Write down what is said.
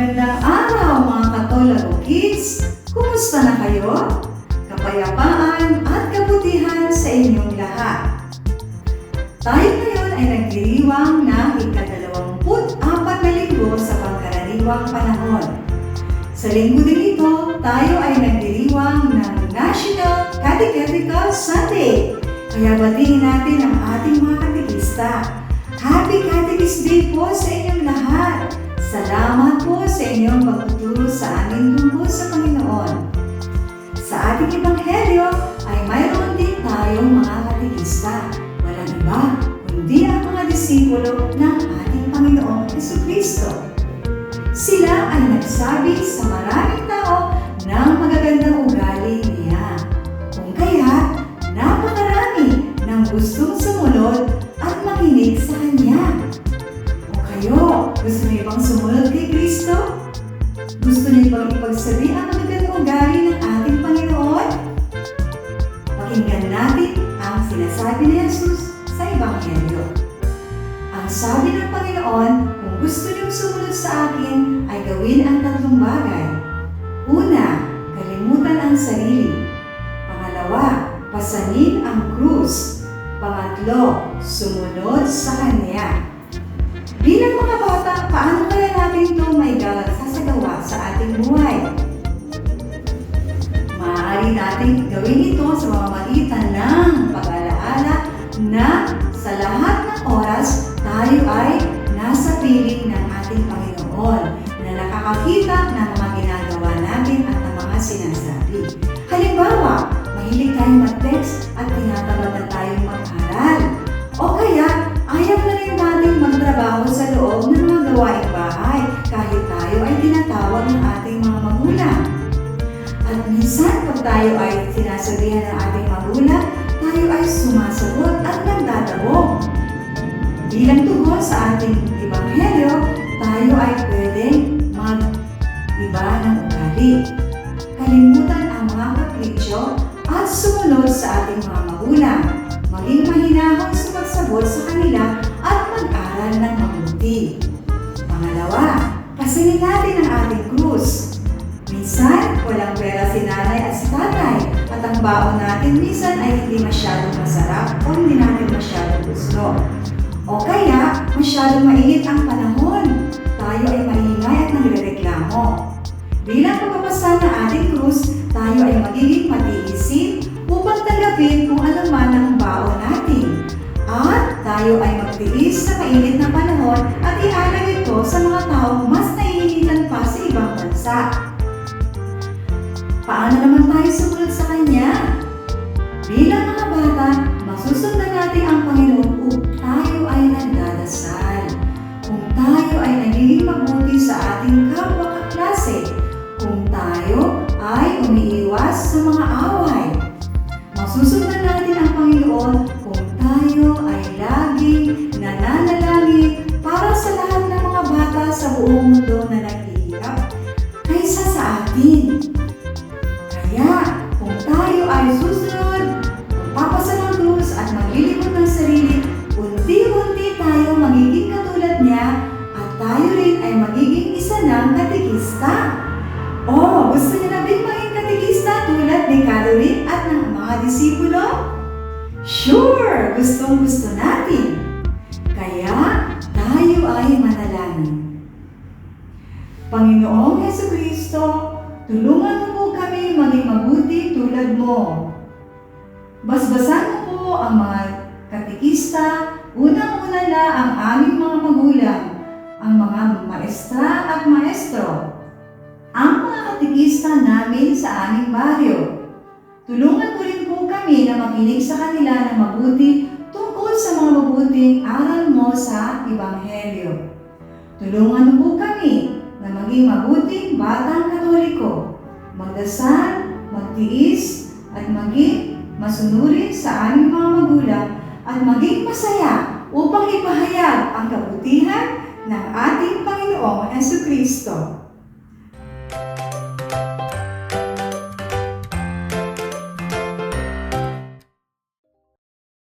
Magandang araw mga Katolago kids! Kumusta na kayo? Kapayapaan at kabutihan sa inyong lahat. Tayo ngayon ay nagdiriwang ng ikadalawamput-apat na linggo sa pangkaraniwang panahon. Sa linggo din ito, tayo ay nagdiriwang ng National Catechetical Sunday. Kaya batiin natin ang ating mga katekista. Happy Catechist Day po sa inyong lahat! Salamat po sa inyong pagtuturo sa aming tungkol sa Panginoon. Sa ating Ebanghelyo ay mayroon din tayong mga katikista. Walang iba, kundi ang mga disipulo ng ating Panginoong Kristo. Sila ay nagsabi sa maraming sumunod kay Kristo? Gusto niyo bang ipagsabi ang magandang ugali ng ating Panginoon? Pakinggan natin ang sinasabi ni Jesus sa Ebanghelyo. Ang sabi ng Panginoon, kung gusto niyong sumunod sa akin, ay gawin ang tatlong bagay. Una, kalimutan ang sarili. Pangalawa, pasanin ang krus. Pangatlo, sumunod sa Kanya. Bilang mga bata, paano ating buhay? Maaari natin gawin ito sa pamamagitan ng pag-alaala na sa lahat ng oras tayo ay nasa piling ng ating Panginoon na nakakakita ng mga ginagawa natin at ng mga sinasabi. Halimbawa, mahilig tayong mag-text at tinatamad na tayong mag-aral. O kaya, ayaw na rin natin magtrabaho sa loob ng mga gawaing tayo ay sinasabihan ng ating magulang, tayo ay sumasagot at nagdadabog. Bilang tugon sa ating Ebanghelyo, tayo ay pwedeng mag-iba ng ugali. Kalimutan ang mga kapritsyo at sumunod sa ating mga magulang. Maging mahinahon sa pagsagot sa si nanay at si tatay at ang baon natin minsan ay hindi masyadong masarap o hindi natin masyadong gusto. O kaya, masyadong mainit ang panahon. Tayo ay maingay at nagrereklamo. Bilang pagpapasan ng ating krus, tayo ay magiging matiisin upang tanggapin kung ano man ang baon natin. At tayo ay magtiis sa mainit na panahon at ialag ito sa mga taong mas naiinitan pa sa ibang bansa. Paano naman tayo sumunod sa Kanya? Bilang mga bata, masusundan natin ang Panginoon kung tayo ay nagdadasal. Kung tayo ay nagiging mabuti sa ating kapwa kaklase. Kung tayo ay umiiwas sa mga away. Masusundan natin ang Panginoon kung tayo ay laging nananalangin para sa lahat ng mga bata sa buong mundo na naghihirap Sure! Gustong gusto natin. Kaya, tayo ay manalangin. Panginoong Yesu Kristo, tulungan mo kami maging mabuti tulad mo. Basbasan mo po ang mga katikista, unang-una na ang aming mga magulang, ang mga maestra at maestro, ang mga katikista namin sa aming baryo. Tulungan kami na makinig sa kanila ng mabuti tungkol sa mga mabuting aral mo sa Ebanghelyo. Tulungan mo po kami na maging mabuting batang katoliko, magdasal, magtiis, at maging masunurin sa aming mga magulang at maging masaya upang ipahayag ang kabutihan ng ating Panginoong Yesu Kristo.